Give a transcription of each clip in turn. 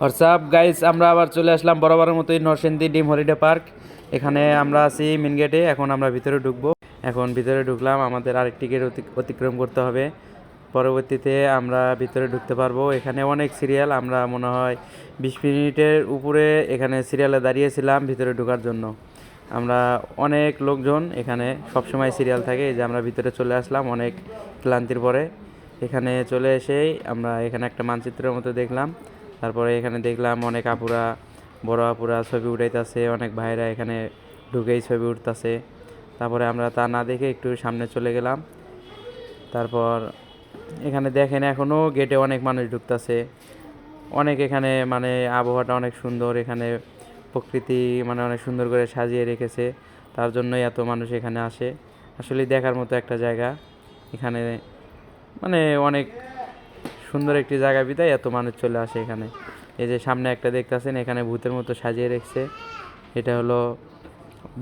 WhatsApp guys আমরা আবার চলে আসলাম বরাবরের মতোই নরসিংদী ডিম হলিডে পার্ক। এখানে আমরা আছি মেন গেটে এখন আমরা ভিতরে ঢুকবো। এখন ভিতরে ঢুকলাম, আমাদের আরেকটি গেট অতিক্রম করতে হবে। পরবর্তীতে আমরা ভিতরে ঢুকতে পারব। এখানে অনেক সিরিয়াল আমরা মনে হয় বিশ মিনিটের উপরে এখানে সিরিয়ালে দাঁড়িয়েছিলাম ভিতরে ঢোকার জন্য। আমরা অনেক লোকজন এখানে সবসময় সিরিয়াল থাকে। যে আমরা ভিতরে চলে আসলাম অনেক ক্লান্তির পরে। এখানে চলে এসেই আমরা এখানে একটা মানচিত্রের মতো দেখলাম। তারপরে এখানে দেখলাম অনেক আপুরা, বড় আপুরা ছবি উঠাইতেছে, অনেক ভাইরা এখানে ঢুকেই ছবি উঠতেছে। তারপরে আমরা তা না দেখে একটু সামনে চলে গেলাম। তারপর এখানে দেখেন এখনও গেটে অনেক মানুষ ঢুকতেছে। অনেক এখানে মানে আবহাওয়াটা অনেক সুন্দর, এখানে প্রকৃতি মানে অনেক সুন্দর করে সাজিয়ে রেখেছে। তার জন্যই এত মানুষ এখানে আসে। আসলে দেখার মতো একটা জায়গা। এখানে মানে অনেক সুন্দর একটি জায়গা বিদায়, এত মানুষ চলে আসে এখানে। এই যে সামনে একটা দেখতেছেন, এখানে ভূতের মতো সাজিয়ে রেখেছে। এটা হলো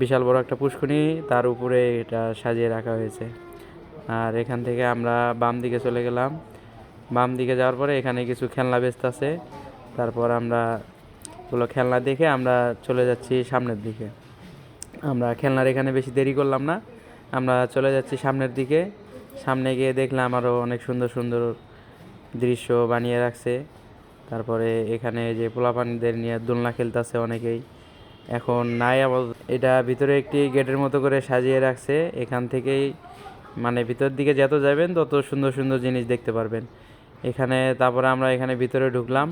বিশাল বড় একটা পুষ্করণী, তার উপরে এটা সাজিয়ে রাখা হয়েছে। আর এখান থেকে আমরা বাম দিকে চলে গেলাম। বাম দিকে যাওয়ার পরে এখানে কিছু খেলনা ব্যস্ত আছে। তারপর আমরা ওগুলো খেলনা দেখে আমরা চলে যাচ্ছি সামনের দিকে। আমরা খেলনার এখানে বেশি দেরি করলাম না। আমরা চলে যাচ্ছি সামনের দিকে। সামনে গিয়ে দেখলাম আরও অনেক সুন্দর সুন্দর দৃশ্য বানিয়ে রাখছে। তারপরে এখানে যে পোলাপানিদের নিয়ে দোলনা খেলতেছে অনেকেই। এখন নাই আবার, এটা ভিতরে একটি গেটের মতো করে সাজিয়ে রাখছে। এখান থেকেই মানে ভিতর দিকে যত যাবেন, তত সুন্দর সুন্দর জিনিস দেখতে পারবেন। এখানে, তারপরে আমরা এখানে ভিতরে ঢুকলাম।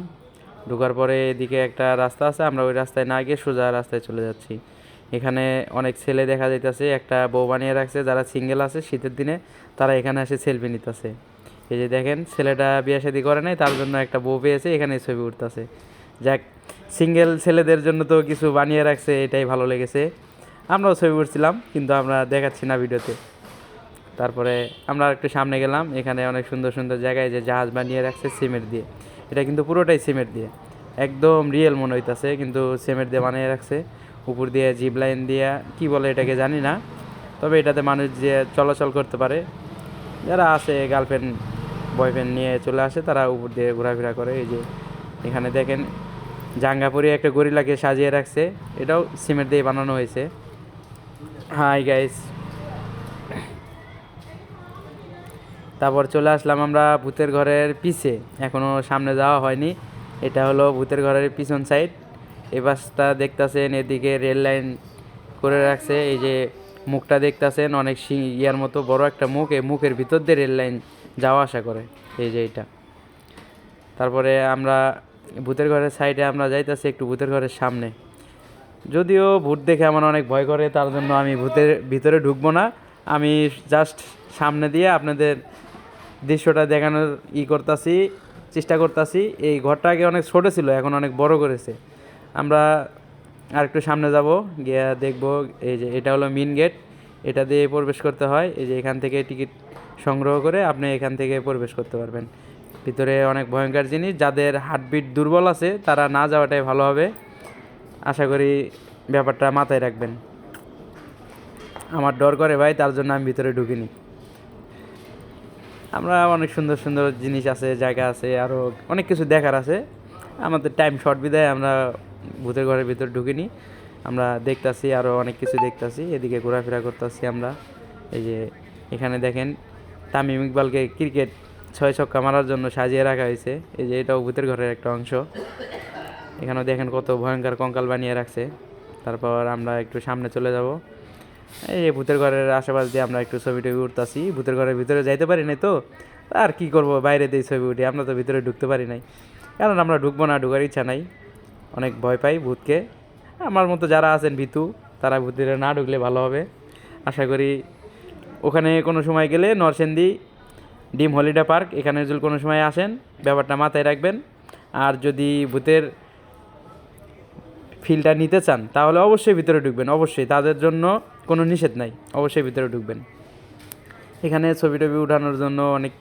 ঢুকার পরে এদিকে একটা রাস্তা আছে, আমরা ওই রাস্তায় না গিয়ে সোজা রাস্তায় চলে যাচ্ছি। এখানে অনেক ছেলে দেখা যাইতেছে, একটা বউ বানিয়ে রাখছে, যারা সিঙ্গেল আছে শীতের দিনে, তারা এখানে এসে সেলফি নিতেছে। এই যে দেখেন, ছেলেটা বিয়ে শাদি করে নাই, তার জন্য একটা বউ পেয়েছে এখানে ছবি উঠতেছে। যাক সিঙ্গেল ছেলেদের জন্য তো কিছু বানিয়ে রাখছে, এটাই ভালো লেগেছে। আমরাও ছবি উঠছিলাম, কিন্তু আমরা দেখাচ্ছি না ভিডিওতে। তারপরে আমরা একটু সামনে গেলাম, এখানে অনেক সুন্দর সুন্দর জায়গায় যে জাহাজ বানিয়ে রাখছে সিমেন্ট দিয়ে। এটা কিন্তু পুরোটাই সিমেন্ট দিয়ে। একদম রিয়েল মনে হইতাছে, কিন্তু সিমেন্ট দিয়ে বানিয়ে রাখছে। উপর দিয়ে জিপ লাইন দিয়ে, কী বলে এটাকে জানি না। তবে এটাতে মানুষ যে চলাচল করতে পারে, যারা আছে গার্লফ্রেন্ড বয়ফ্রেন্ড নিয়ে চলে আসে, তারা উপর দিয়ে ঘোরাফেরা করে। এই যে এখানে দেখেন, জাঙ্গাপুরি একটা গরিলাকে সাজিয়ে রাখছে। এটাও সিমেন্ট দিয়ে বানানো হয়েছে। হাই গাইস তারপর চলে আসলাম আমরা ভূতের ঘরের পিছে। এখনও সামনে যাওয়া হয়নি। এটা হলো ভূতের ঘরের পিছন সাইড এই বাসটা দেখতেছেন, এদিকে রেল লাইন করে রাখছে। এই যে মুখটা দেখতেছেন, অনেক ইয়ার মতো বড় একটা মুখ। এই মুখের ভিতর দিয়ে রেল লাইন যাওয়া আসা করে, এই যে এটা তারপরে আমরা ভূতের ঘরের সাইডে আমরা যাইতেছি একটু ভূতের ঘরের সামনে। যদিও ভূত দেখে আমার অনেক ভয় করে, তার জন্য আমি ভূতের ভিতরে ঢুকবো না। আমি জাস্ট সামনে দিয়ে আপনাদের দৃশ্যটা দেখানোর ই করতেছি, চেষ্টা করতেছি। এই ঘরটা আগে অনেক ছোটো ছিল, এখন অনেক বড় করেছে। আমরা আর একটু সামনে যাব, গিয়ে দেখব, এই যে এটা হলো মেন গেট এটা দিয়ে প্রবেশ করতে হয়। এই যে এখান থেকে টিকিট সংগ্রহ করে আপনি এখান থেকে প্রবেশ করতে পারবেন। ভিতরে অনেক ভয়ঙ্কর জিনিস, যাদের হার্টবিট দুর্বল আছে, তারা না যাওয়াটাই ভালো হবে। আশা করি ব্যাপারটা মাথায় রাখবেন। আমার ডর করে ভাই, তার জন্য আমি ভিতরে ঢুকিনি। আমরা অনেক সুন্দর সুন্দর জিনিস আছে, জায়গা আছে আরও অনেক কিছু দেখার আছে। আমাদের টাইম শর্ট বিদায় আমরা ভূতের ঘরের ভিতরে ঢুকিনি। আমরা দেখতাছি আরও অনেক কিছু দেখতাছি, এদিকে ঘোরাফেরা করতেছি আমরা। এই যে এখানে দেখেন তামিম ইকবালকে ক্রিকেট ছয় ছক্কা মারার জন্য সাজিয়ে রাখা হয়েছে। এই যে এটাও ভূতের ঘরের একটা অংশ। এখানেও দেখেন কত ভয়ঙ্কর কঙ্কাল বানিয়ে রাখছে। তারপর আমরা একটু সামনে চলে যাব। এই যে ভূতের ঘরের আশেপাশ দিয়ে আমরা একটু ছবি টবি উঠতেছি। ভূতের ঘরের ভিতরে যাইতে পারি নাই তো? আর কি করব বাইরে দিয়ে ছবি উঠি, আমরা তো ভিতরে ঢুকতে পারি নাই। কারণ আমরা ঢুকবো না, ঢুকার ইচ্ছা নাই। অনেক ভয় পাই ভূতকে। আমার মতো যারা আছেন ভিতু, তারা ভূতের না ঢুকলে ভালো হবে। আশা করি ওখানে কোনো সময় গেলে নরসেন্দি ডিম হলিডে পার্ক, এখানে যদি কোনো সময় আসেন, ব্যাপারটা মাথায় রাখবেন। আর যদি ভূতের ফিলটা নিতে চান, তাহলে অবশ্যই ভিতরে ঢুকবেন, অবশ্যই। তাদের জন্য কোনো নিষেধ নাই, অবশ্যই ভিতরে ঢুকবেন। এখানে ছবি টবি উঠানোর জন্য অনেক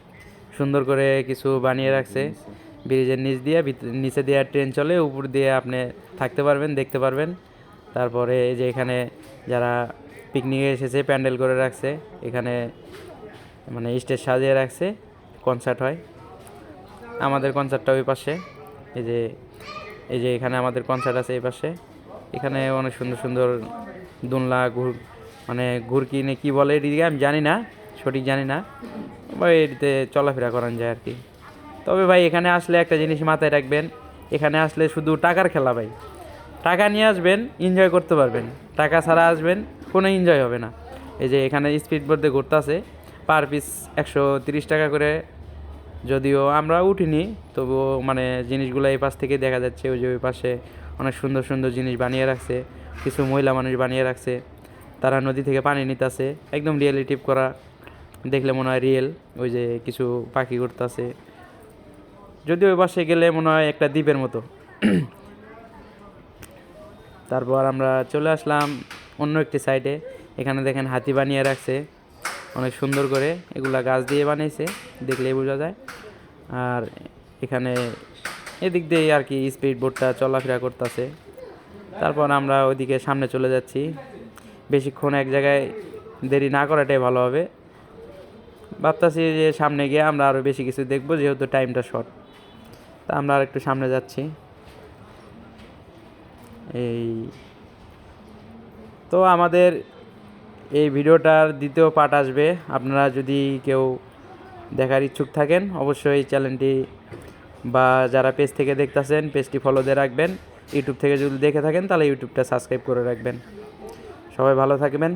সুন্দর করে কিছু বানিয়ে রাখছে। ব্রিজের নিচ দিয়ে নিচে দিয়ে ট্রেন চলে, উপর দিয়ে আপনি থাকতে পারবেন, দেখতে পারবেন। তারপরে এই যে এখানে যারা পিকনিকে এসেছে, প্যান্ডেল করে রাখছে, এখানে মানে স্টেজ সাজিয়ে রাখছে কনসার্ট হয়। আমাদের কনসার্টটা ওই পাশে, এই যে এই যে এখানে আমাদের কনসার্ট আছে এই পাশে। এখানে অনেক সুন্দর সুন্দর দোলনা, ঘুর মানে ঘুরকি নে কী বলে এটিকে আমি জানি না, সঠিক জানি না। বা এটিতে চলাফেরা করান যায় আর কি। তবে ভাই, এখানে আসলে একটা জিনিস মাথায় রাখবেন। এখানে আসলে শুধু টাকার খেলা ভাই। টাকা নিয়ে আসবেন এনজয় করতে পারবেন। টাকা ছাড়া আসবেন, কোনো এনজয় হবে না। এই যে এখানে স্পিড বোর্ডে ঘুরতে আছে পার পিস একশো তিরিশ টাকা করে। যদিও আমরা উঠিনি, তবুও মানে জিনিসগুলো এই পাশ থেকে দেখা যাচ্ছে, ওই যে ওই পাশে অনেক সুন্দর সুন্দর জিনিস বানিয়ে রাখছে, কিছু মহিলা মানুষ বানিয়ে রাখছে। তারা নদী থেকে পানি নিতেছে, একদম রিয়েলিটিভ করা। দেখলে মনে হয় রিয়েল ওই যে কিছু পাখি ঘুরতেছে। যদিও ওই পাশে গেলে মনে হয় একটা দ্বীপের মতো। তারপর আমরা চলে আসলাম অন্য একটি সাইডে। এখানে দেখেন হাতি বানিয়ে রাখছে। অনেক সুন্দর করে এগুলা গাছ দিয়ে বানিয়েছে দেখলেই বোঝা যায়। আর এখানে এদিক দিয়ে আর কি স্পিড বোটটা চলাফেরা করতেছে। তারপর আমরা ওইদিকে সামনে চলে যাচ্ছি। বেশিক্ষণ এক জায়গায় দেরি না করাটাই ভালো হবে। ভাবতাছি যে সামনে গিয়ে আমরা আরও বেশি কিছু দেখব, যেহেতু টাইমটা শর্ট তা আমরা আর একটু সামনে যাচ্ছি। এই তো আমাদের এই ভিডিওটার দ্বিতীয় পার্ট আসবে। আপনারা যদি কেউ দেখার ইচ্ছুক থাকেন, অবশ্যই এই চ্যানেলটি বা যারা পেজ থেকে দেখতেছেন পেজটি ফলো দিয়ে রাখবেন। ইউটিউব থেকে যদি দেখে থাকেন, তাহলে ইউটিউবটা সাবস্ক্রাইব করে রাখবেন। সবাই ভালো থাকবেন।